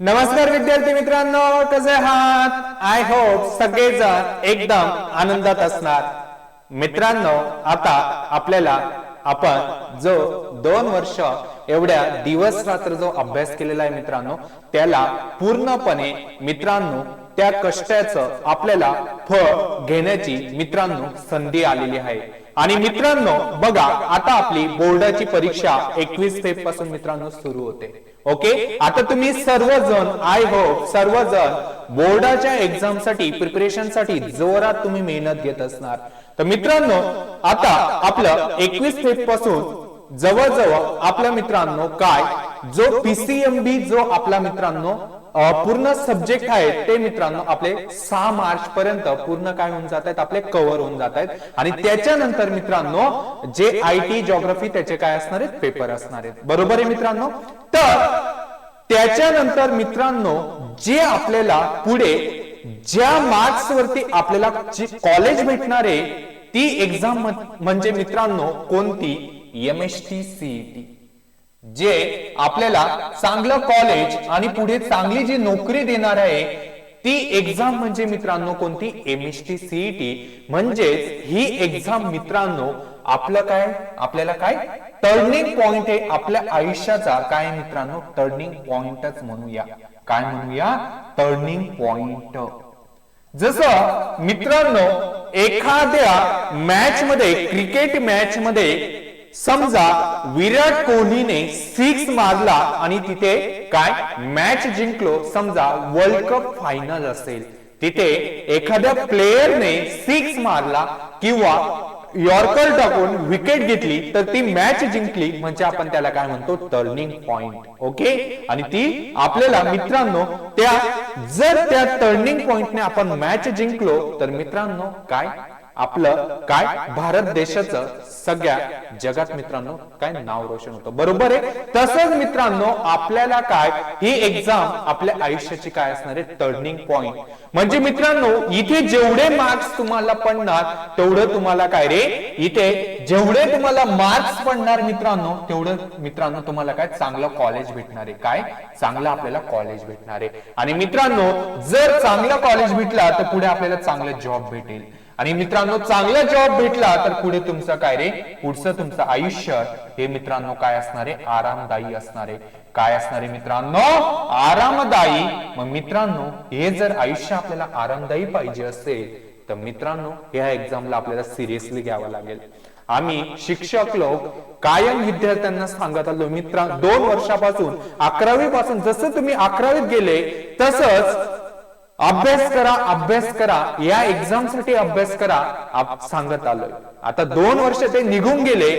नमस्कार विद्यार्थी मित्रांनो कसे आहात? आय होप सगळेजण एकदम आनंदात असणार. मित्रांनो आता आपल्याला आपण जो दोन वर्ष एवढ्या दिवस रात्र जो अभ्यास केलेला आहे मित्रांनो त्याला पूर्णपणे मित्रांनो त्या कष्टाचं आपल्याला फळ घेण्याची मित्रांनो संधी आलेली आहे. आणि मित्रांनो बघा आता आपली बोर्डाची परीक्षा एकवीस फेबपासून मित्रांनो सुरू होते. ओके? आता तुम्ही सर्वजण आय होप सर्वजण बोर्डाच्या एक्झामसाठी प्रिपरेशनसाठी जोरात तुम्ही मेहनत घेत असणार. तर मित्रांनो आता आपलं एकवीस फेबपासून जवळजवळ आपल्या मित्रांनो काय? जो पीसीएमबी जो आपला मित्रांनो पूर्ण सब्जेक्ट आहेत ते मित्रांनो आपले सहा मार्च पर्यंत पूर्ण काय होऊन जात आहेत आपले कव्हर होऊन जात आहेत. आणि त्याच्यानंतर मित्रांनो जे आय टी जॉग्रफी त्याचे काय असणार आहेत? पेपर असणार आहेत. बरोबर आहे मित्रांनो? तर त्याच्यानंतर मित्रांनो जे आपल्याला पुढे ज्या मार्क्स वरती आपल्याला जी कॉलेज भेटणार आहे ती एक्झाम म्हणजे मित्रांनो कोणती? एम एस टी सीईटी जे आपल्याला चांगलं कॉलेज आणि पुढे चांगली जी नोकरी देणार आहे ती एक्झाम म्हणजे मित्रांनो कोणती? एम एस टी सीईटी म्हणजेच ही एक्झाम मित्रांनो आपलं काय? आपल्याला काय? टर्निंग पॉइंट आहे आपल्या आयुष्याचा. काय मित्रांनो? टर्निंग पॉइंटच म्हणूया. काय म्हणूया? टर्निंग पॉइंट जसं मित्रांनो एखाद्या मॅच मध्ये क्रिकेट मॅच मध्ये समजा विराट कोहलीने सिक्स मारला आणि तिथे काय? मॅच जिंकलो. समजा वर्ल्ड कप फायनल असेल. तिथे एखाद्या प्लेयरने सिक्स मारला किंवा यॉर्कर टाकून विकेट घेतली तर ती मॅच जिंकली. म्हणजे आपण त्याला काय म्हणतो? टर्निंग पॉइंट ओके आणि ती आपल्याला मित्रांनो त्या जर त्या टर्निंग पॉइंटने आपण मॅच जिंकलो तर मित्रांनो काय? आपलं काय? भारत देशाचं सगळ्या जगात मित्रांनो काय नाव रोशन होतं. बरोबर आहे? तसंच मित्रांनो आपल्याला काय? ही एक्झाम आपल्या आयुष्याची काय असणार आहे? टर्निंग पॉइंट म्हणजे मित्रांनो इथे जेवढे मार्क्स तुम्हाला पडणार तेवढं तुम्हाला काय रे? इथे जेवढे तुम्हाला मार्क्स पडणार मित्रांनो तेवढं मित्रांनो तुम्हाला काय? चांगलं कॉलेज भेटणार आहे. काय? चांगलं आपल्याला कॉलेज भेटणार आहे. आणि मित्रांनो जर चांगलं कॉलेज भेटला तर पुढे आपल्याला चांगलं जॉब भेटेल. आणि मित्रांनो चांगला जॉब भेटला तर पुढे तुमचं काय रे? पुढचं तुमचं आयुष्य. हे मित्रांनो काय असणारे? आरामदायी असणारे. काय असणारे मित्रांनो? आरामदायी. मग मित्रांनो हे जर आयुष्य आपल्याला आरामदायी पाहिजे असेल तर मित्रांनो ह्या एक्झामला आपल्याला सिरियसली घ्यावं लागेल. आम्ही शिक्षक लोक कायम विद्यार्थ्यांना सांगत आलो मित्रा दोन वर्षापासून अकरावी पासून जसं तुम्ही अकरावीत गेले तसंच अभ्यास करा अभ्यास करा. या एक्झामसाठी अभ्यास करा आप- सांगत आलोय. आता दोन वर्ष ते निघून गेले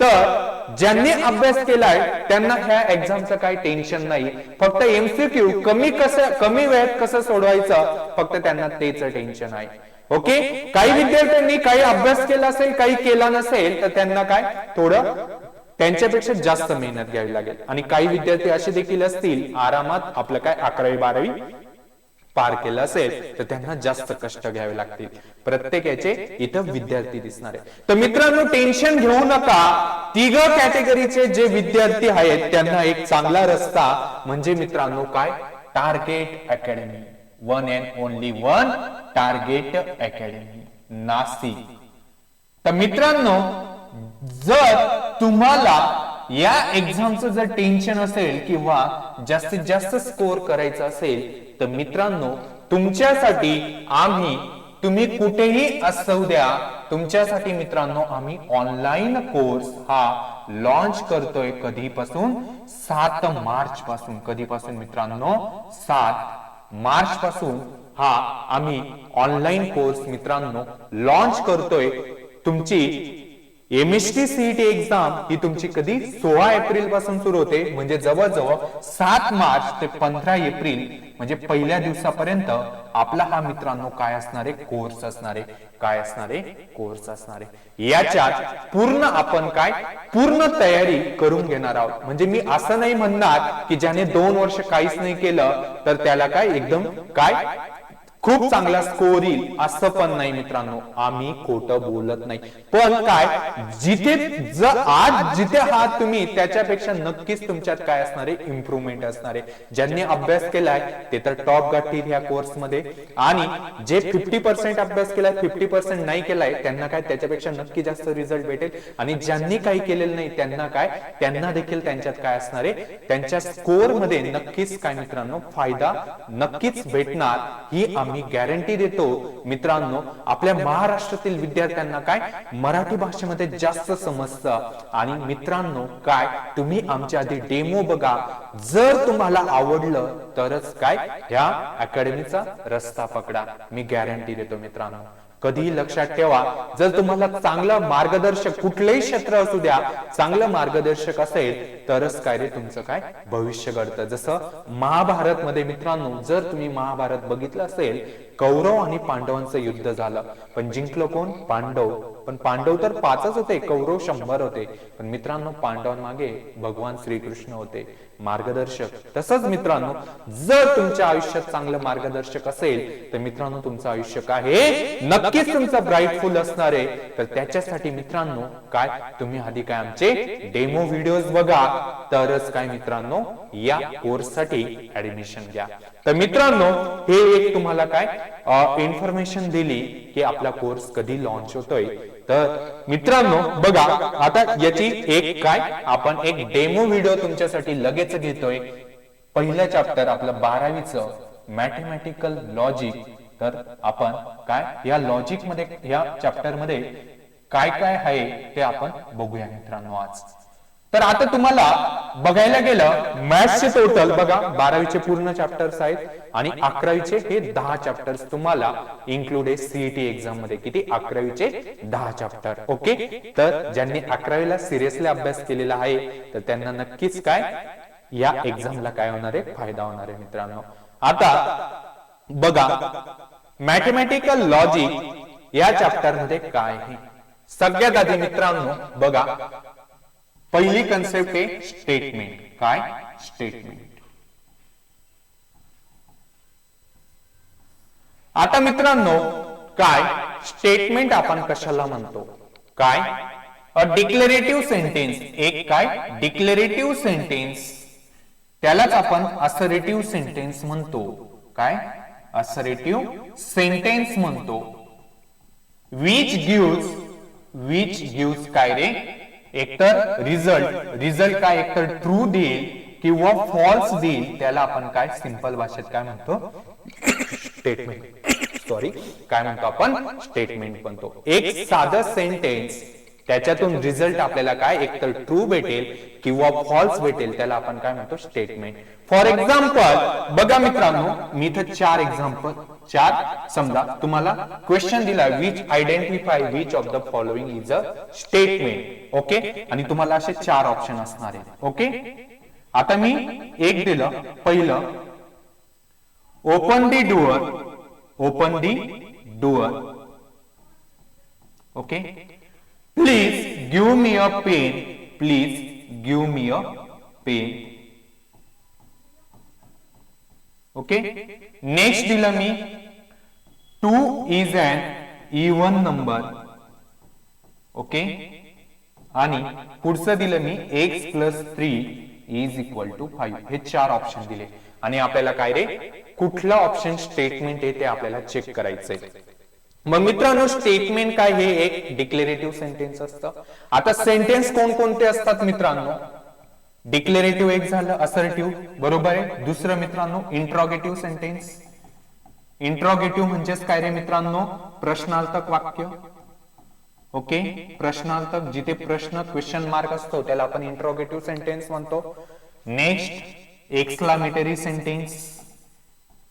तर ज्यांनी अभ्यास केलाय त्यांना ह्या एक्झामचं काही टेन्शन नाही. फक्त एमसीक्यू कमी कसं कमी वेळेत कसं सोडवायचं फक्त त्यांना तेच टेन्शन आहे. ओके? काही विद्यार्थ्यांनी काही अभ्यास केला असेल काही केला नसेल तर त्यांना काय? थोडं त्यांच्यापेक्षा जास्त मेहनत घ्यावी लागेल. आणि काही विद्यार्थी असे देखील असतील आरामात आपलं काय अकरावी बारावी पार केलं असेल तर त्यांना जास्त कष्ट घ्यावे लागतील. प्रत्येक याचे इथं विद्यार्थी दिसणार आहे तर मित्रांनो टेन्शन घेऊ नका. तिघ कॅटेगरीचे जे विद्यार्थी आहेत त्यांना एक चांगला रस्ता म्हणजे मित्रांनो काय? Target academy. One and only one target academy. Nashik तर मित्रांनो जर तुम्हाला या एक्झामचं जर टेन्शन असेल किंवा जास्तीत जास्त स्कोर करायचं असेल तर मित्रांनो तुमच्यासाठी आम्ही तुम्ही कुठेही असू द्या तुमच्यासाठी मित्रांनो आम्ही ऑनलाईन कोर्स हा लॉन्च करतोय कधीपासून? सात मार्च पासून कधीपासून मित्रांनो? सात मार्च पासून हा आम्ही ऑनलाईन कोर्स मित्रांनो लॉन्च करतोय. तुमची एमएसटी सीईटी एक्झाम ही तुमची कधी सोळा एप्रिलपासून सुरू होते. म्हणजे जवळजवळ सात मार्च ते पंधरा एप्रिल म्हणजे पहिल्या दिवसापर्यंत आपला हा मित्रांनो काय असणारे? कोर्स असणारे. काय असणारे? कोर्स असणारे. याच्यात पूर्ण आपण काय? पूर्ण तयारी करून घेणार आहोत. म्हणजे मी असं नाही म्हणणार की ज्याने दोन वर्ष काहीच नाही केलं तर त्याला काय? एकदम काय? खूप चांगला स्कोर येईल असं पण नाही मित्रांनो. आम्ही खोट बोलत नाही. पण काय जिथे आज जिथे आहात तुम्ही त्याच्यापेक्षा नक्कीच तुमच्यात काय असणार आहे इम्प्रुव्हमेंट असणार. आहे ज्यांनी अभ्यास केलाय ते तर टॉप गाठतील ह्या कोर्समध्ये. आणि जे फिफ्टी पर्सेंट अभ्यास केलाय फिफ्टी पर्सेंट नाही केलाय त्यांना काय त्याच्यापेक्षा नक्की जास्त रिझल्ट भेटेल. आणि ज्यांनी काही केलेलं नाही त्यांना काय त्यांना देखील त्यांच्यात काय असणार आहे त्यांच्या स्कोरमध्ये नक्कीच काय मित्रांनो फायदा नक्कीच भेटणार ही आम्ही गॅरंटी देतो मित्रांनो आपल्या महाराष्ट्रातील विद्यार्थ्यांना काय? मराठी भाषेमध्ये जास्त समजतं. आणि मित्रांनो काय? तुम्ही आमच्या आधी डेमो बघा. जर तुम्हाला आवडलं तरच काय? ह्या अकॅडमीचा रस्ता पकडा. मी गॅरंटी देतो मित्रांनो. कधीही लक्षात ठेवा जर तुम्हाला चांगलं मार्गदर्शक कुठलंही क्षेत्र असू द्या चांगलं मार्गदर्शक असेल तरच काय रे तुमचं काय? भविष्य घडतं. जसं महाभारत मध्ये मित्रांनो जर तुम्ही महाभारत बघितलं असेल कौरव आणि पांडवांचं युद्ध झालं. पण जिंकलं कोण? पांडव. पण पांडव तर पाचच होते कौरव शंभर होते. पण मित्रांनो पांडवांमागे भगवान श्रीकृष्ण होते. मार्गदर्शक. तसंच मित्रांनो जर तुमच्या आयुष्यात चांगलं मार्गदर्शक असेल तर मित्रांनो तुमचं आयुष्य काय हे नक्कीच तुमचं ब्राईटफुल असणार आहे. तर त्याच्यासाठी मित्रांनो काय? तुम्ही आधी काय आमचे डेमो व्हिडिओज बघा. तरच काय मित्रांनो या कोर्ससाठी ऍडमिशन घ्या. तर मित्रांनो हे एक तुम्हाला काय इन्फॉर्मेशन दिली की आपला कोर्स कधी लॉन्च होतोय. तर मित्रांनो बघा आता याची एक काय? आपण एक डेमो व्हिडिओ तुमच्यासाठी लगेच घेतोय. पहिलं चॅप्टर आपलं बारावीचं मॅथमॅटिकल लॉजिक तर आपण काय? या लॉजिकमध्ये या चॅप्टरमध्ये काय काय आहे ते आपण बघूया मित्रांनो आज. तर आता तुम्हाला बघायला गेलं मॅथ्सचे टोटल बघा बारावीचे पूर्ण चॅप्टर्स आहेत आणि अकरावीचे हे दहा चॅप्टर्स तुम्हाला इन्क्लूड आहे सीईटी एक्झाममध्ये. किती? अकरावीचे दहा चॅप्टर ओके तर ज्यांनी अकरावीला सिरियसली अभ्यास केलेला आहे तर त्यांना नक्कीच काय? या एक्झामला काय होणार आहे? फायदा होणार आहे मित्रांनो. आता बघा मॅथमॅटिकल लॉजिक या चॅप्टरमध्ये काय आहे? सगळ्यात आधी मित्रांनो बघा पहिली कन्सेप्ट आहे स्टेटमेंट काय? स्टेटमेंट आता मित्रांनो काय? स्टेटमेंट आपण कशाला म्हणतो? काय? अ डिक्लेरेटिव्ह सेंटेन्स एक काय? डिक्लेरेटिव्ह सेंटेन्स त्यालाच आपण असरेटिव्ह सेंटेन्स म्हणतो. काय? असरेटिव्ह सेंटेन्स म्हणतो. विच गिव्स विच गिव्स काय रे? एकतर रिझल्ट रिझल्ट काय एकतर ट्रू देईल किंवा फॉल्स देईल त्याला आपण काय सिंपल भाषेत काय म्हणतो? स्टेटमेंट सॉरी काय म्हणतो आपण? स्टेटमेंट म्हणतो. एक साधं सेंटेन्स त्याच्यातून रिझल्ट आपल्याला काय? एकतर ट्रू भेटेल किंवा फॉल्स भेटेल त्याला आपण काय म्हणतो? स्टेटमेंट फॉर एक्झाम्पल बघा मित्रांनो मी इथं चार एक्झाम्पल चार समजा तुम्हाला क्वेश्चन दिला which identify which of the following is a statement okay आणि तुम्हाला असे चार ऑप्शन असणार आहे ओके आता मी एक दिलं पहिलं open the door open the door okay please give me a pen please give me a pen okay next दिलं मी two is an even number okay आणि पुढचं दिलं मी X plus three is equal to five हे चार option दिले. आणि आपल्याला काय रे? कुठलं ऑप्शन स्टेटमेंट आहे ते आपल्याला चेक करायचंय. मग मित्रांनो स्टेटमेंट काय हे? एक डिक्लेरेटिव्ह सेंटेन्स असतं. आता सेंटेन्स कोणकोणते असतात मित्रांनो? डिक्लेरेटिव्ह एक झालं असर्टिव्ह बरोबर आहे. दुसरं मित्रांनो इंट्रॉगेटिव्ह सेंटेन्स इंट्रॉगेटिव्ह म्हणजेच काय रे मित्रांनो? प्रश्नार्थक वाक्य. ओके? प्रश्नार्थक जिथे प्रश्न क्वेश्चन मार्क असतो त्याला आपण इंट्रॉगेटिव्ह सेंटेन्स म्हणतो. Next exclamatory sentence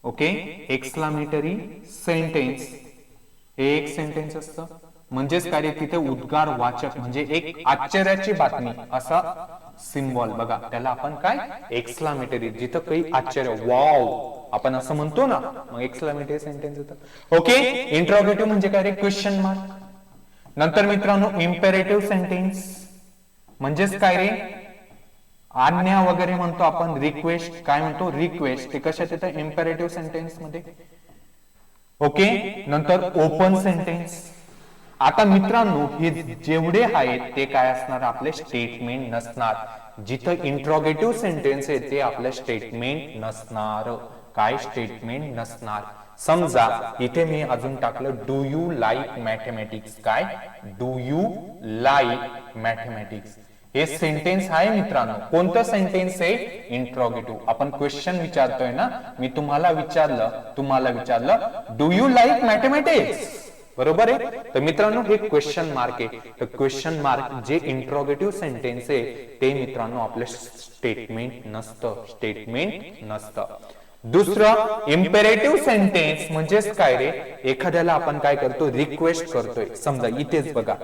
okay? Exclamatory sentence हे एक सेंटेन्स असतं. म्हणजेच काय रे तिथे उद्गार वाचक म्हणजे एक आश्चर्याची बातमी असा सिम्बॉल बघा त्याला आपण काय? एक्सलामेटरी जिथं काही आश्चर्य वाव आपण असं म्हणतो ना मग एक्सलामेटरी सेंटेन्स येतं. ओके इंट्रॉगेटिव्ह म्हणजे काय रे क्वेश्चन मार्क नंतर मित्रांनो इम्पेरेटिव्ह सेंटेन्स म्हणजेच काय रे आज्ञा वगैरे म्हणतो आपण रिक्वेस्ट काय म्हणतो? रिक्वेस्ट ते कशात येतं? इम्पेरेटिव्ह सेंटेन्समध्ये. ओके? नंतर ओपन सेंटेन्स आता मित्रांनो हे जेवढे आहेत ते काय असणार? आपले स्टेटमेंट नसणार. जिथं इंट्रोगेटिव्ह सेंटेन्स आहे ते आपलं स्टेटमेंट नसणार. काय स्टेटमेंट नसणार? समजा इथे मी अजून टाकलं डू यू लाईक मॅथमॅटिक्स काय? डू यू लाईक मॅथमॅटिक्स हे सेंटेन्स आहे मित्रांनो. कोणतं सेंटेन्स आहे? इंट्रॉगेटिव्ह आपण क्वेश्चन विचारतोय ना? मी तुम्हाला विचारलं तुम्हाला विचारलं डू यू लाईक मॅथमॅटिक्स बरोबर आहे? तर मित्रांनो हे क्वेश्चन मार्क आहे. तर क्वेश्चन मार्क जे इंट्रॉगेटिव्ह सेंटेन्स आहे ते मित्रांनो आपलं स्टेटमेंट नसतं. स्टेटमेंट नसतं. दुसरं इम्पेरेटिव्ह सेंटेन्स म्हणजेच काय रे? एखाद्याला आपण काय करतो? रिक्वेस्ट करतोय. समजा इथेच बघा.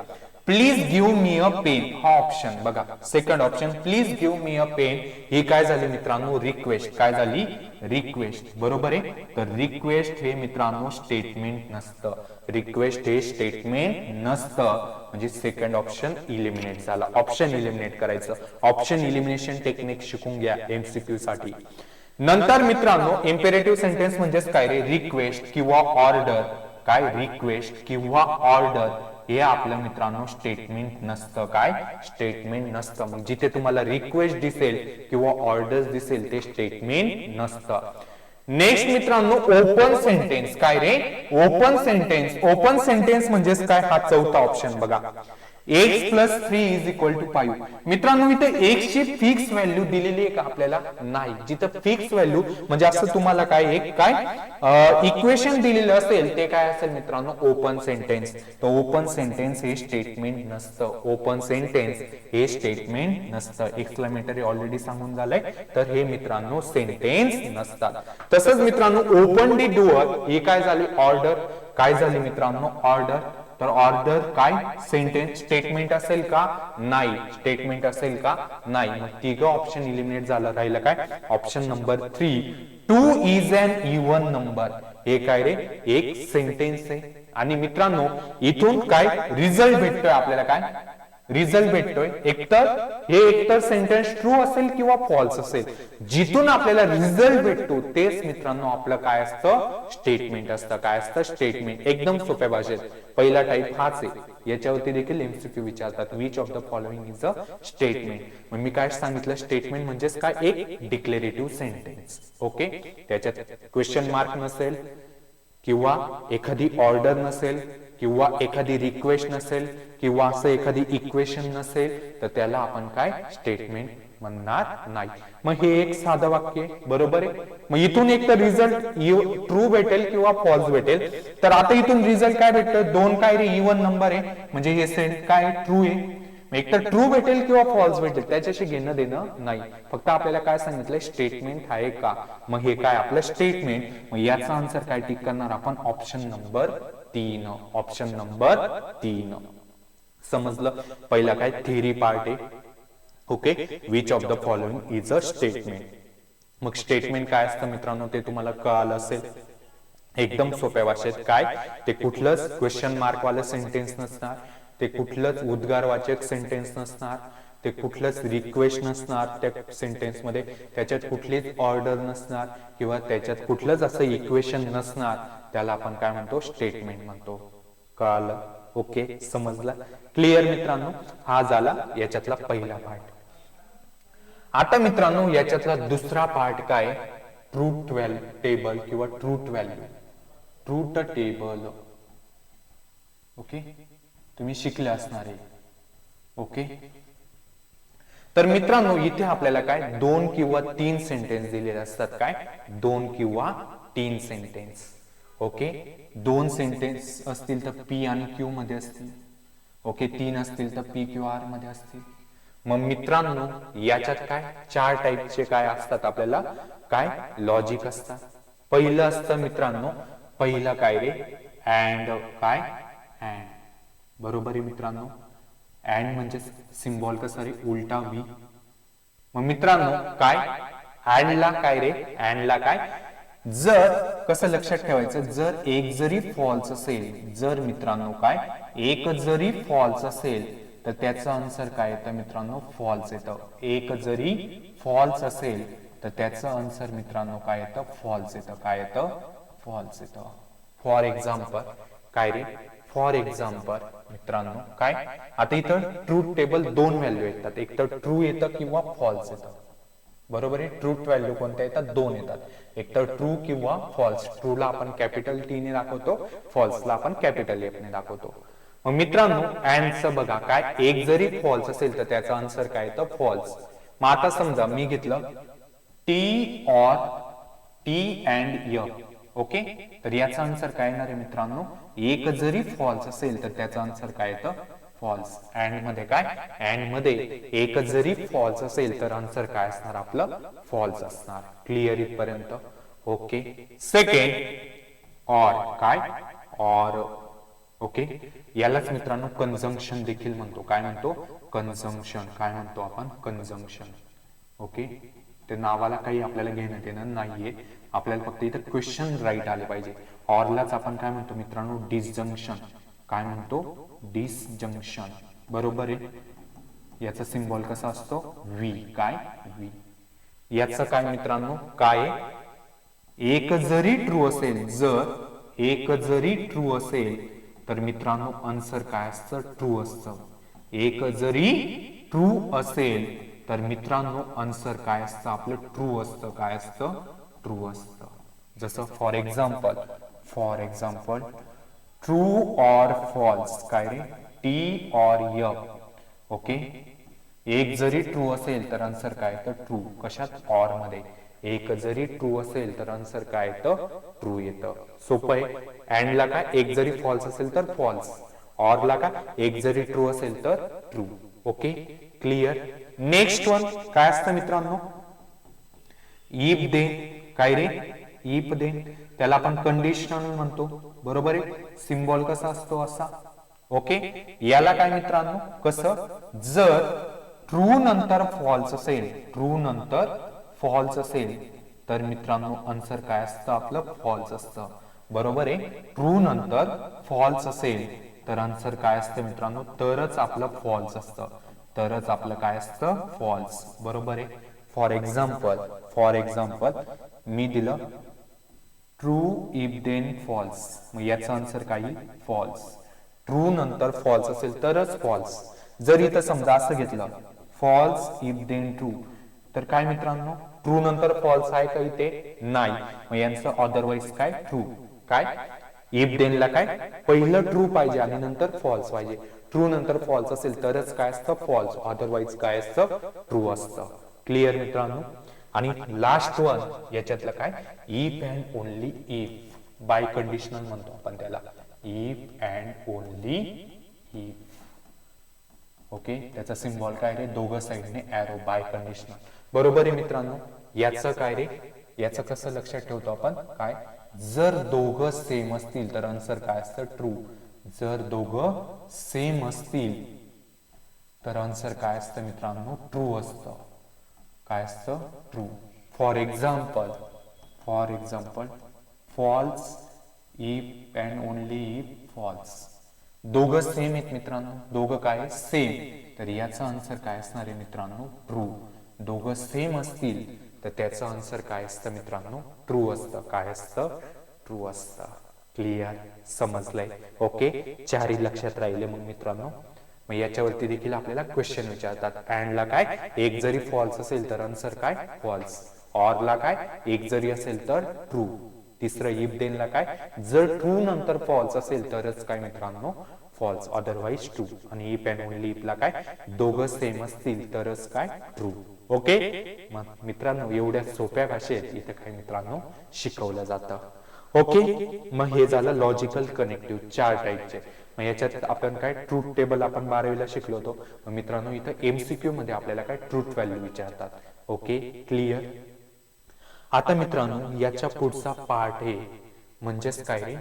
Please give me a pen हा ऑप्शन बघा second option please give me a pen ही काय झाली मित्रांनो? रिक्वेस्ट काय झाली? रिक्वेस्ट बरोबर आहे? तर रिक्वेस्ट हे मित्रांनो स्टेटमेंट नसतं. रिक्वेस्ट हे स्टेटमेंट नसतं. म्हणजे सेकंड ऑप्शन इलिमिनेट झाला. ऑप्शन इलिमिनेट करायचं. ऑप्शन इलिमिनेशन टेक्निक शिकून घ्या एमसीक्यू साठी. नंतर मित्रांनो इम्पेरेटिव्ह सेंटेन्स म्हणजेच काय रे? रिक्वेस्ट किंवा ऑर्डर काय? रिक्वेस्ट किंवा ऑर्डर हे आपल्या मित्रांनो स्टेटमेंट नसतं काय? स्टेटमेंट नसतं. मग जिथे तुम्हाला रिक्वेस्ट दिसेल किंवा ऑर्डर दिसेल ते स्टेटमेंट नसतं. नेक्स्ट मित्रांनो ओपन सेंटेन्स काय रे? ओपन सेंटेन्स ओपन सेंटेन्स म्हणजेच काय? हा चौथा ऑप्शन बघा. X plus three is equal to five मित्रांनो इथे एक्स ची फिक्स व्हॅल्यू दिलेली आहे का आपल्याला नाही. जिथं फिक्स व्हॅल्यू म्हणजे असं तुम्हाला काय एक काय इक्वेशन दिलेलं असेल ते काय असेल मित्रांनो ओपन सेंटेन्स तर ओपन सेंटेन्स हे स्टेटमेंट नसतं. ओपन सेंटेन्स हे स्टेटमेंट नसतं. एक्सप्लेमेटरी ऑलरेडी सांगून झालंय. तर हे मित्रांनो सेंटेन्स नसतात. तसंच मित्रांनो ओपन डी डुअर हे काय झाली? ऑर्डर काय झाली मित्रांनो? ऑर्डर तर ऑर्डर काय? सेंटेन्स स्टेटमेंट असेल का? नाही. स्टेटमेंट असेल का? नाही. मग तिघ ऑप्शन इलिमिनेट झालं. राहिलं काय? Option number three two is an even number हे काय रे? एक सेंटेन्स आहे. आणि मित्रांनो इथून काय? रिझल्ट भेटतोय आपल्याला काय? रिझल्ट भेटतोय. एकतर हे एकतर सेंटेन्स ट्रू असेल किंवा फॉल्स असेल. जिथून आपल्याला रिझल्ट भेटतो तेच मित्रांनो आपलं काय असतं? स्टेटमेंट असतं. काय असतं? स्टेटमेंट एकदम सोप्या भाषेत. पहिला टाईप हाच आहे. याच्यावरती देखील एमसीक्यू विचारतात. Which of the following is a statement मग मी काय सांगितलं? स्टेटमेंट म्हणजेच काय? एक डिक्लेरेटिव्ह सेंटेन्स ओके त्याच्यात क्वेश्चन मार्क नसेल किंवा एखादी ऑर्डर नसेल किंवा एखादी रिक्वेस्ट नसेल किंवा असं एखादी इक्वेशन नसेल तर त्याला आपण काय? स्टेटमेंट म्हणणार नाही. मग हे एक साधं वाक्य आहे, बरोबर आहे? मग इथून एक तर रिझल्ट ट्रू भेटेल किंवा फॉल्स भेटेल. तर आता इथून रिझल्ट काय भेटतं? दोन काय रे? इवन नंबर आहे. म्हणजे हे सेंट काय ट्रू आहे. एक तर ट्रू भेटेल किंवा फॉल्स भेटेल त्याच्याशी घेणं देणं नाही. फक्त आपल्याला काय सांगितलंय? स्टेटमेंट आहे का? मग हे काय? आपलं स्टेटमेंट मग याचा आन्सर काय? टिक करणार आपण ऑप्शन नंबर तीन. ऑप्शन नंबर तीन. समजलं? पहिला काय? थेरी पार्ट आहे. Okay which of the following is a statement मग स्टेटमेंट काय असतं मित्रांनो? ते तुम्हाला कळालं असेल. एकदम सोप्या भाषेत काय? ते कुठलंच क्वेश्चन मार्क वाले सेंटेन्स नसणार. ते कुठलंच उद्गारवाचक सेंटेन्स नसणार. ते कुठलंच रिक्वेस्ट नसणार त्या सेंटेन्समध्ये. त्याच्यात कुठलीच ऑर्डर नसणार किंवा त्याच्यात कुठलंच असं इक्वेशन नसणार. त्याला आपण काय म्हणतो? स्टेटमेंट म्हणतो. कळालं? ओके समजलं? क्लिअर मित्रांनो? हा झाला याच्यातला पहिला पार्ट आता मित्रांनो याच्यातला दुसरा पार्ट काय? ट्रूथ व्हॅल्यू टेबल किंवा truth value truth table okay तुम्ही शिकले असणार आहे ओके तर मित्रांनो इथे आपल्याला काय? दोन किंवा तीन सेंटेन्स दिलेले असतात काय? दोन किंवा तीन सेंटेन्स ओके? दोन सेंटेन्स असतील तर पी आणि क्यू मध्ये असतील. ओके? तीन असतील तर पी क्यू आरमध्ये असतील. मग मित्रांनो याच्यात काय? चार टाईपचे काय असतात आपल्याला? काय? लॉजिक असतात. पहिलं असतं मित्रांनो पहिलं काय रे? अँड काय? अँड बरोबर आहे मित्रांनो? अँड म्हणजे सिम्बॉल कसं रे? उलटा व्ही मग मित्रांनो काय? अँडला काय रे? अँडला काय? जर कसं लक्षात ठेवायचं? जर एक जरी फॉल्स असेल जर मित्रांनो काय? एक जरी फॉल्स असेल तर त्याचं आन्सर काय येतं मित्रांनो? फॉल्स येतं. एक जरी फॉल्स असेल तर त्याचं आन्सर मित्रांनो काय येतं? फॉल्स येतं. काय येतं? फॉल्स येतं. फॉर एक्झाम्पल काय रे? फॉर एक्झाम्पल मित्रांनो काय? आता इथं ट्रू टेबल दोन व्हॅल्यू येतात. एक तर ट्रू येतं किंवा फॉल्स येतं. बरोबर आहे? ट्रूथ व्हॅल्यू कोणत्या येतात? दोन येतात. एक तर ट्रू किंवा फॉल्स ट्रूला आपण कॅपिटल टी ने दाखवतो फॉल्सला आपण कॅपिटल एफ ने दाखवतो. मग मित्रांनो अँडचं बघा. काय? एक जरी फॉल्स असेल तर त्याचा आन्सर काय येतं? फॉल्स मग आता समजा मी घेतलं T or T and Y okay तर याचा आन्सर काय येणार आहे मित्रांनो? एक जरी फॉल्स असेल तर त्याचा आन्सर काय येतं? फॉल्स अँडमध्ये काय? अँडमध्ये एक जरी फॉल्स असेल तर आन्सर काय असणार? आपलं फॉल्स असणार. क्लिअर इथपर्यंत. ओके सेकंड ऑर काय? ऑर ओके यालाच मित्रांनो कन्झम्पशन देखील म्हणतो. काय म्हणतो? कन्झम्पशन काय म्हणतो आपण? कन्झम्पशन ओके ते नावाला काही आपल्याला घेणं देणं नाहीये. आपल्याला फक्त इथं क्वेश्चन राईट आले पाहिजे ऑरलाच आपण काय म्हणतो मित्रांनो? डिसजंक्शन काय म्हणतो? डिसजंक्शन बरोबर आहे? याचा सिम्बॉल कसा असतो? व्ही. काय? व्ही. याचं काय मित्रांनो? काय? एक जरी ट्रू असेल जर एक जरी ट्रू असेल तर मित्रांनो आन्सर काय असतं? ट्रू असतं. एक जरी ट्रू असेल तर मित्रांनो आन्सर काय असतं? आपलं ट्रू असतं. काय असतं? ट्रू असतं. जसं for example. For example true or false काय रे? टी ऑर य ओके एक जरी ट्रू असेल तर आन्सर काय? तर ट्रू कशात? ऑरमध्ये. एक जरी ट्रू असेल तर आन्सर काय? येतं ट्रू येतं. सोपं आहे? अँडला काय एक जरी फॉल्स असेल तर फॉल्स ऑरला का एक जरी ट्रू असेल तर true okay clear next one काय असतं मित्रांनो? इफ देन काय रे? इप देन त्याला आपण कंडिशनल म्हणतो. बरोबर आहे? सिम्बॉल कसा असतो असा? ओके याला काय मित्रांनो? कसं? जर ट्रू नंतर फॉल्स असेल ट्रू नंतर फॉल्स असेल तर मित्रांनो आन्सर काय असतं? आपलं फॉल्स असतं. बरोबर आहे? ट्रू नंतर फॉल्स असेल तर आन्सर काय असतं मित्रांनो? तरच आपलं फॉल्स असतं. तरच आपलं काय असतं? फॉल्स बरोबर आहे? फॉर एक्झाम्पल फॉर एक्झाम्पल मी दिलं ट्रू इफ देन फॉल्स मग याचा आन्सर काय? फॉल्स ट्रू नंतर फॉल्स असेल तरच फॉल्स जर इथं समजा असं घेतलं फॉल्स इफ देन ट्रू तर काय मित्रांनो? ट्रू नंतर फॉल्स आहे का इथे? नाही. मग यांचं अदरवाईज काय? ट्रू काय? इफ देनला काय? पहिलं ट्रू पाहिजे आणि नंतर फॉल्स पाहिजे. ट्रू नंतर फॉल्स असेल तरच काय असतं? फॉल्स अदरवाईज काय असतं? ट्रू असतं. क्लिअर मित्रांनो? आणि लास्ट वन याच्यातलं काय? If and only if biconditional म्हणतो आपण त्याला. If and only if okay त्याचा सिम्बॉल काय रे? दोघं साईडने एरो बाय कंडिशनल बरोबर आहे मित्रांनो? याचं काय रे? याचं कसं लक्षात ठेवतो आपण? काय? जर दोघं सेम असतील तर आन्सर काय असतं? ट्रू जर दोघं सेम असतील तर आन्सर काय असतं मित्रांनो? ट्रू असतं. काय असतं? True for example for example false if and only if false दोघं सेम आहेत मित्रांनो. दोघं काय? सेम तर याचा आन्सर काय असणार आहे मित्रांनो? ट्रू दोघं सेम असतील तर त्याचं आन्सर काय असतं मित्रांनो? ट्रू असतं. काय असतं? ट्रू असतं. क्लिअर समजलंय? ओके चारही लक्षात राहिले मग मित्रांनो? मग याच्यावरती देखील आपल्याला क्वेश्चन विचारतात. अँडला काय? एक जरी फॉल्स असेल तर आन्सर काय? फॉल्स ऑरला काय? एक जरी असेल तर ट्रू तिसरं इफ देनला काय? जर ट्रू नंतर फॉल्स असेल तरच काय मित्रांनो? फॉल्स अदरवाईज ट्रू आणि इफ अँड ओनली इफला काय? दोघं सेम असतील तरच काय? ट्रू ओके मग मित्रांनो एवढ्या सोप्या भाषेत इथे काय मित्रांनो? शिकवलं जातं. ओके मग हे झालं लॉजिकल कनेक्टिव्ह चार टाईपचे मग याच्यात आपण काय ट्रूथ टेबल आपण बारावीला शिकलो होतो. मग मित्रांनो इथं एमसीक्यू मध्ये आपल्याला काय ट्रूथ व्हॅल्यू विचारतात. ओके क्लिअर आता मित्रांनो याच्या पुढचा पार्ट आहे म्हणजेच काय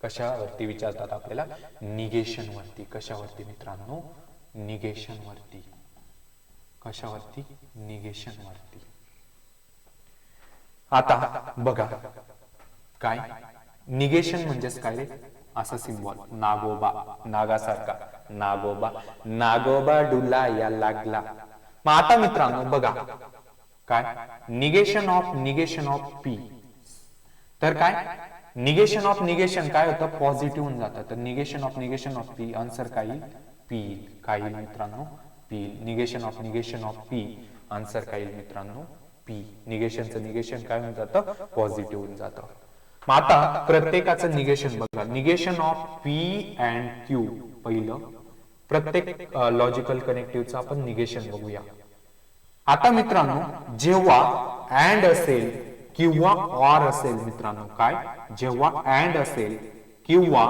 कशावरती विचारतात आपल्याला? निगेशन वरती. कशावरती मित्रांनो? निगेशन वरती. कशावरती? निगेशन वरती. आता बघा. काय? निगेशन म्हणजेच काय असा सिम्बॉल नागोबा नागासारखा नागोबा नागोबा डुला या लागला. मग आता मित्रांनो बघा. काय? Negation of negation of P तर काय? निगेशन ऑफ निगेशन काय होतं? पॉझिटिव्ह होऊन जातं. तर negation of negation of P answer काय येईल? पी काही काय मित्रांनो? P negation of negation of P answer काय मित्रांनो? पी निगेशनचं निगेशन काय होऊन जातं? पॉझिटिव्ह होऊन जातं. मग आता प्रत्येकाचं निगेशन बघा. Negation of P and Q पहिलं. प्रत्येक लॉजिकल कनेक्टिव्हचं आपण निगेशन बघूया. आता मित्रांनो जेव्हा अँड असेल किंवा ऑर असेल मित्रांनो काय? जेव्हा अँड असेल किंवा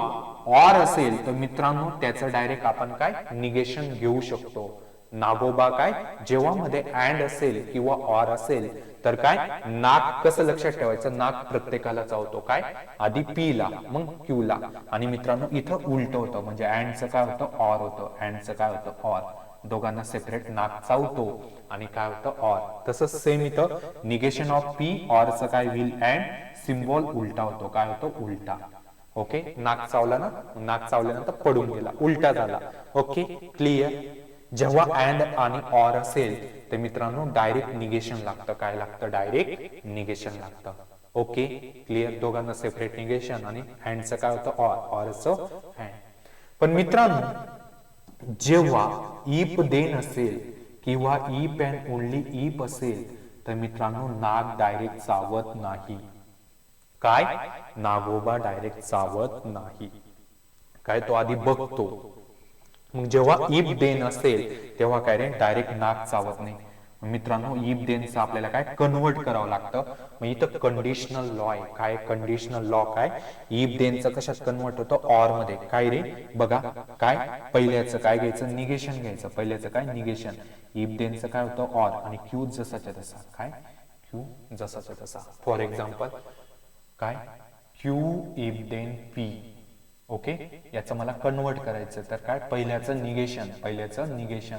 ऑर असेल तर मित्रांनो त्याचं डायरेक्ट आपण काय? निगेशन घेऊ शकतो. नागोबा काय? जेव्हा मध्ये अँड असेल किंवा ऑर असेल तर काय? नाक कसं लक्षात ठेवायचं? नाक प्रत्येकाला चावतो. काय? आधी पी ला मग क्यू ला. आणि मित्रांनो इथं उलट होतं. म्हणजे अँडचं काय होतं? ऑर होतं. अँडचं काय होतं? ऑर दोघांना सेपरेट नाक चावतो. आणि काय होतं? ऑर तसंच सेम इथं निगेशन ऑफ पी ऑरचं काय विल अँड सिम्बॉल उलटा होतो. काय होतो? उलटा. ओके नाक चावला ना? नाक चावल्यानंतर पडून गेला. उलटा झाला. ओके क्लिअर जेव्हा अँड आणि ऑर असेल तर मित्रांनो डायरेक्ट निगेशन लागतं. काय लागतं? डायरेक्ट निगेशन लागतं. ओके क्लिअर दोघांना सेपरेट निगेशन आणि हँडचं काय होतं? ऑर ऑरचं हँड पण मित्रांनो जेव्हा ईप देन असेल किंवा ईप अँड ओनली ईप असेल तर मित्रांनो नाग डायरेक्ट चावत नाही. काय? नागोबा डायरेक्ट चावत नाही. काय तो आधी बघतो. मग जेव्हा ईप देन असेल तेव्हा काय रे? डायरेक्ट नाक चावत नाही. मित्रांनो ईप देनचं आपल्याला काय? कन्वर्ट करावं लागतं. मग इथं कंडिशनल लॉ आहे. काय कंडिशनल लॉ काय ईप देनचं कशात कन्वर्ट होतं? ऑरमध्ये. काय रे? बघा. काय? पहिल्याचं काय घ्यायचं? निगेशन घ्यायचं? पहिल्याचं काय? निगेशन ईप देनचं काय होतं? ऑर आणि क्यू जसाच्या तसा. काय? क्यू जसाच्या तसा. फॉर एक्झाम्पल काय? Q if then P okay? याचं मला कन्वर्ट करायचं तर काय? पहिल्याचं निगेशन पहिल्याचं निगेशन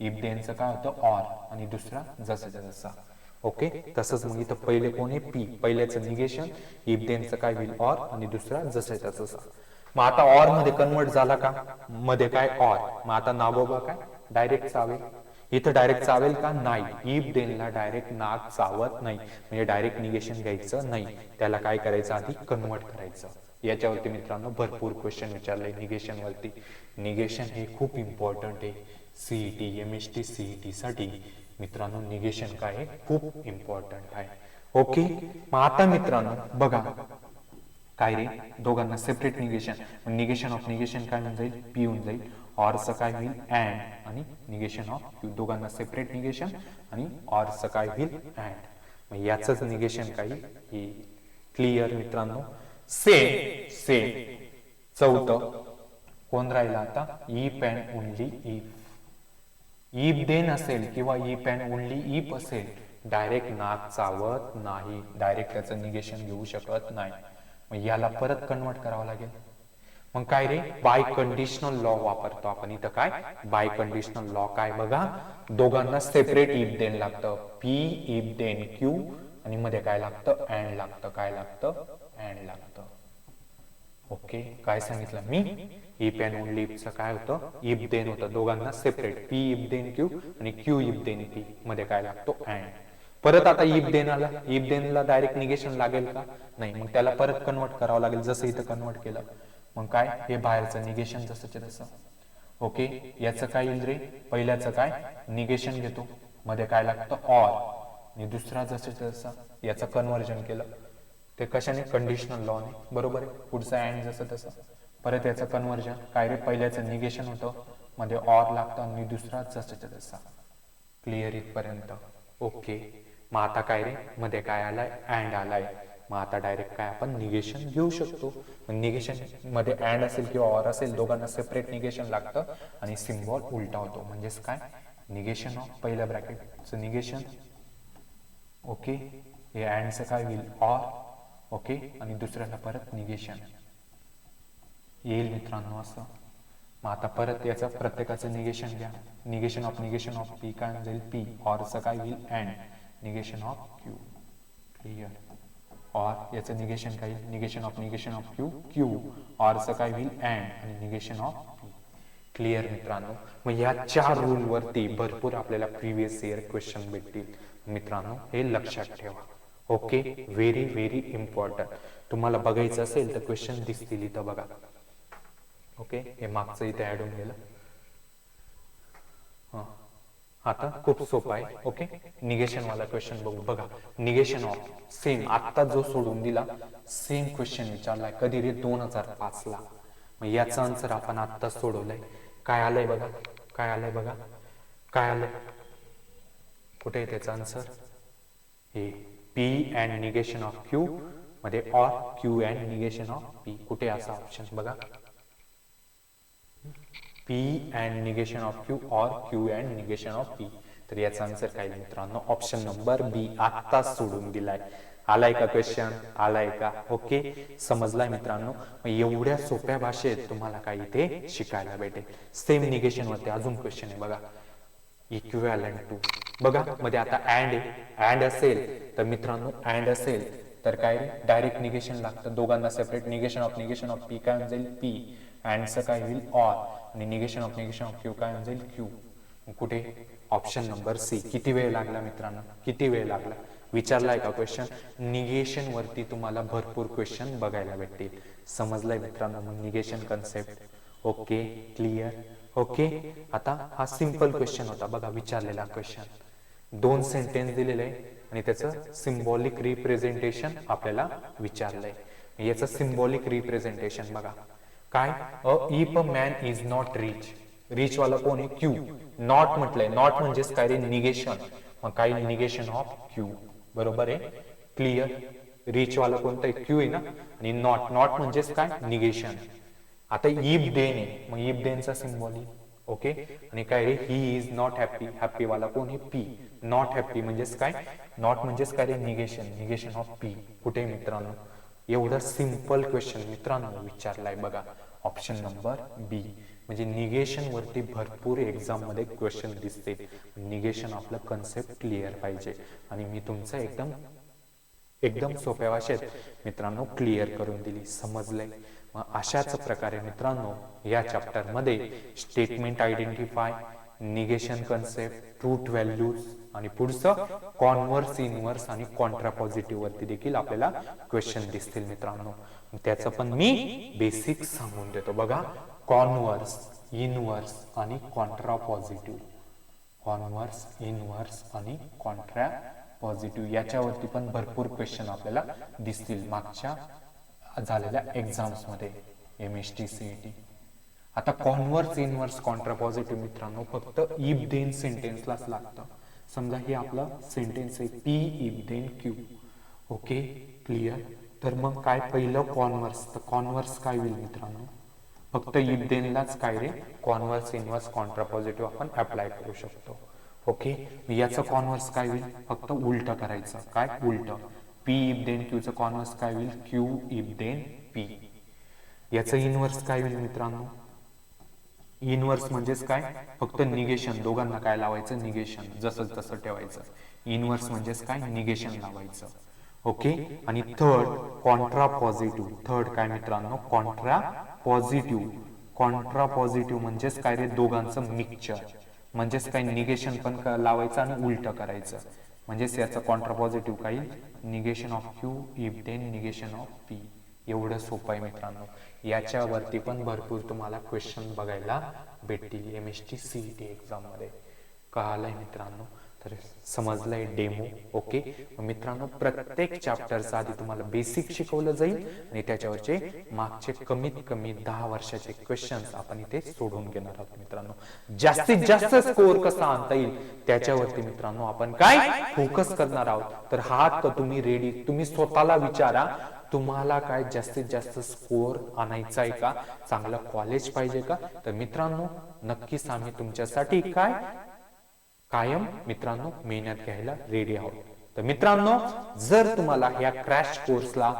इफ देनचं काय होतं? ऑर आणि दुसरा जसं जसा. ओके? तसंच मग इथं पहिले कोण आहे? पी पहिल्याचं निगेशन इफ देनचं काय होईल? ऑर आणि दुसरा जसं तसं मग आता ऑरमध्ये कन्वर्ट झाला का? मध्ये काय? ऑर मग आता नाबोबा काय? डायरेक्ट चावेल. इथं डायरेक्ट चावेल का? नाही. इफ देनला डायरेक्ट नाक चावत नाही. म्हणजे डायरेक्ट निगेशन घ्यायचं नाही. त्याला काय करायचं? आधी कन्वर्ट करायचं. याच्यावरती मित्रांनो भरपूर क्वेश्चन विचारले. निगेशन वरती. निगेशन हे खूप इम्पॉर्टंट आहे. CET M S T CET साठी मित्रांनो निगेशन काय आहे? खूप इम्पॉर्टंट आहे. ओके मग आता मित्रांनो बघा. काय रे? दोघांना separate negation negation of negation काय होऊन जाईल? पी होऊन जाईल. ऑरचं काय होईल? अँड आणि निगेशन ऑफ दोघांना सेपरेट निगेशन आणि ऑरचं काय होईल? अँड मग याच निगेशन काय? क्लिअर मित्रांनो. से से. चौथं कोण राहिलं आता? If and only if. If then असेल किंवा इफ अँड ओनली इफ असेल डायरेक्ट नाक चावत नाही. डायरेक्ट त्याचं निगेशन घेऊ शकत नाही. मग याला परत कन्वर्ट करावं लागेल. मग काय रे? बाय कंडिशनल लॉ वापरतो आपण. इथं काय? बाय कंडिशनल लॉ काय बघा? दोघांना सेपरेट इफ देन लागतं. पी इफ देन क्यू आणि मध्ये काय लागतं? अँड लागतं. काय लागतं? अँड लागतं. ओके काय सांगितलं मी? इप अँड ओनली इपचं काय होतं? इप देन होतं. दोघांना separate P if then Q आणि क्यू इप देन पी मध्ये काय लागतो? अँड परत आता इप देन आला. इप देनला डायरेक्ट निगेशन लागेल का? नाही. मग त्याला परत कन्वर्ट करावं लागेल. जसं इथं कन्वर्ट केलं. मग काय? हे बाहेरचं निगेशन जसंच तसं. ओके याचं काय येईल रे? पहिल्याचं काय? निगेशन घेतो. मध्ये काय लागतं? ऑर आणि दुसरा जसं तसं. याचं कन्वर्जन केलं. ते कशाने? कंडिशनल लॉने बरोबर आहे? पुढचं अँड जसं तसं. परत याचं कन्वर्जन काय रे? पहिल्याचं निगेशन होतं. मध्ये ऑर लागतं आणि दुसरा जसंच्या तसा. क्लिअर इथपर्यंत. ओके मग आता काय रे? मध्ये काय आलाय? अँड आलाय. मग आता डायरेक्ट काय आपण निगेशन घेऊ शकतो. निगेशनमध्ये अँड असेल किंवा ऑर असेल दोघांना सेपरेट निगेशन लागतं आणि सिम्बॉल उलटा होतो. म्हणजेच काय? निगेशन ऑफ पहिलं ब्रॅकेटचं निगेशन ओके हे अँडचं काय होईल? Or okay? आणि दुसऱ्याला परत निगेशन येईल मित्रांनो असं. मग आता परत याचं प्रत्येकाचं निगेशन घ्या. Negation of negation of P काय जाईल पी ऑरचं काय होईल? And negation of Q clear or याचं निगेशन काय negation of negation of Q Q ऑरचं काय होईल? अँड आणि निगेशन ऑफ क्लिअर मित्रांनो? मग या चार रूलवरती भरपूर आपल्याला प्रिव्हियस इयर क्वेश्चन भेटतील. मित्रांनो हे लक्षात ठेवा. ओके व्हेरी व्हेरी इम्पॉर्टंट तुम्हाला बघायचं असेल तर क्वेश्चन दिसतील इथं बघा. ओके हे मागचं इथे ऍड होऊन गेलं. आता खूप सोपं आहे. ओके निगेशन वाला क्वेश्चन बघू. बघा निगेशन ऑफ सेम आता जो सोडून दिला सेम क्वेश्चन विचारलाय कधी रे? दोन हजार पाच ला मग याचा आन्सर आपण आता सोडवलंय. काय आलंय बघा? काय आलंय बघा? काय आलंय? कुठे आहे त्याचा आन्सर हे P and negation of Q मध्ये or Q and negation of P कुठे असा ऑप्शन बघा. P and negation of Q or Q and negation of P तर याचा आन्सर काय मित्रांनो? ऑप्शन नंबर बी आत्ताच सोडून दिलाय. आलाय का क्वेश्चन आलाय का? ओके समजलाय मित्रांनो? मग एवढ्या सोप्या भाषेत तुम्हाला काय इथे शिकायला भेटेल. सेम निगेशन वरती अजून क्वेश्चन आहे बघा. इक्वेलंट टू बघा मध्ये आता अँड आहे. अँड असेल तर मित्रांनो अँड असेल तर काय डायरेक्ट निगेशन लागतं. दोघांना separate negation of negation of P काय होऊन जाईल? पी अँडचं काय होईल? ऑर आणि negation of negation of Q काय होऊन जाईल? क्यू कुठे? ऑप्शन नंबर सी किती वेळ लागला मित्रांनो? किती वेळ लागला? विचारलाय का क्वेश्चन निगेशन वरती तुम्हाला भरपूर क्वेश्चन बघायला भेटतील. समजलाय मित्रांनो मग negation concept okay clear okay आता हा सिंपल क्वेश्चन होता बघा विचारलेला क्वेश्चन दोन सेंटेन्स दिलेले आहे आणि त्याचं सिम्बॉलिक रिप्रेझेंटेशन आपल्याला विचारलंय. याचं सिम्बॉलिक रिप्रेझेंटेशन बघा. काय? A if a man is not rich rich वाला कोण आहे? क्यू नॉट म्हटलंय. नॉट म्हणजेच काय रे? निगेशन मग काय निगेशन ऑफ क्यू बरोबर आहे? क्लिअर रिच वाला कोणतं आहे? क्यू आहे ना? आणि नॉट नॉट म्हणजेच काय? निगेशन आता इफ देन आहे. मग इफ देनचा सिम्बॉलिक ओके? आणि काय रे? He is not happy happy वाला कोण हे पी नॉट हॅपी म्हणजेच काय? नॉट म्हणजेच काय रे? निगेशन निगेशन ऑफ पी कुठे मित्रांनो? एवढं सिंपल क्वेश्चन मित्रांनो विचारलाय बघा. ऑप्शन नंबर बी म्हणजे निगेशन वरती भरपूर एक्झाममध्ये क्वेश्चन दिसते. निगेशन आपलं कन्सेप्ट क्लिअर पाहिजे. आणि मी तुमचं एकदम एकदम सोप्या भाषेत मित्रांनो क्लिअर करून दिली. समजलंय? मग अशाच प्रकारे मित्रांनो या चॅप्टरमध्ये statement identify negation concept truth values आणि पुढचं कॉन्व्हर्स इनव्हर्स आणि कॉन्ट्रा पॉझिटिव्ह वरती देखील आपल्याला क्वेश्चन दिसतील मित्रांनो. त्याचं पण मी बेसिक सांगून देतो. बघा कॉन्व्हर्स इनव्हर्स आणि कॉन्ट्रा पॉझिटिव्ह कॉन्व्हर्स इनव्हर्स आणि कॉन्ट्रा पॉझिटिव्ह याच्यावरती पण भरपूर क्वेश्चन आपल्याला दिसतील. मागच्या झालेल्या एक्झाम्समध्ये M S T C E T आता कॉन्व्हर्स इनव्हर्स कॉन्ट्रापॉझिटिव्ह मित्रांनो फक्त इफ देन सेंटेन्सलाच लागतं. समजा हे आपलं सेंटेन्स आहे P if then Q okay clear तर मग काय पहिलं कॉन्व्हर्स तर कॉन्व्हर्स काय होईल मित्रांनो? फक्त इफ देनलाच काय रे? कॉन्व्हर्स इनव्हर्स कॉन्ट्रापॉझिटिव्ह आपण अप्लाय करू शकतो. ओके याचं कॉन्व्हर्स काय होईल? फक्त उलट करायचं. काय? उलट. पी इफ देन क्यूचं कॉन्वर्स काय होईल? क्यू इफ देन पी याचं इनव्हर्स काय होईल मित्रांनो? इनव्हर्स म्हणजेच काय? फक्त निगेशन दोघांना काय लावायचं? निगेशन जसं तसं ठेवायचं. इनव्हर्स म्हणजेच काय? निगेशन लावायचं. ओके आणि थर्ड कॉन्ट्रा पॉझिटिव्ह थर्ड काय मित्रांनो? कॉन्ट्रा पॉझिटिव्ह कॉन्ट्रा पॉझिटिव्ह म्हणजेच काय रे? दोघांचं मिक्सचर म्हणजेच काय? निगेशन पण लावायचं आणि उलट करायचं. म्हणजेच याचं कॉन्ट्रापॉझिटिव्ह काही negation of Q if then negation of P एवढं सोपं आहे मित्रांनो. याच्यावरती पण भरपूर तुम्हाला क्वेश्चन बघायला भेटतील. M S T C E T एक्झाममध्ये कळालं आहे मित्रांनो. तर समजलंय डेमो ओके मित्रांनो प्रत्येक चॅप्टरचा आधी तुम्हाला बेसिक शिकवलं जाईल आणि त्याच्यावरचे मागचे कमीत कमी दहा वर्षाचे क्वेश्चन्स आपण इथे सोडून घेणार आहोत मित्रांनो. जास्तीत जास्त स्कोअर कसा आणता येईल त्याच्यावरती मित्रांनो आपण काय फोकस करणार आहोत? तर हा का तुम्ही रेडी तुम्ही स्वतःला विचारा तुम्हाला काय जास्तीत जास्त स्कोअर आणायचा आहे का? चांगलं कॉलेज पाहिजे का? तर मित्रांनो नक्कीच आम्ही तुमच्यासाठी काय कायम मित्रांनो मेहनत घ्यायला रेडी आहोत. तर मित्रांनो जर तुम्हाला या क्रॅश कोर्सला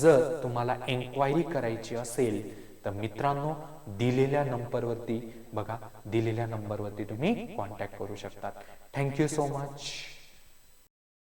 जर तुम्हाला एन्क्वायरी करायची असेल तर मित्रांनो दिलेल्या नंबरवरती बघा दिलेल्या नंबरवरती तुम्ही कॉन्टॅक्ट करू शकतात. Thank you so much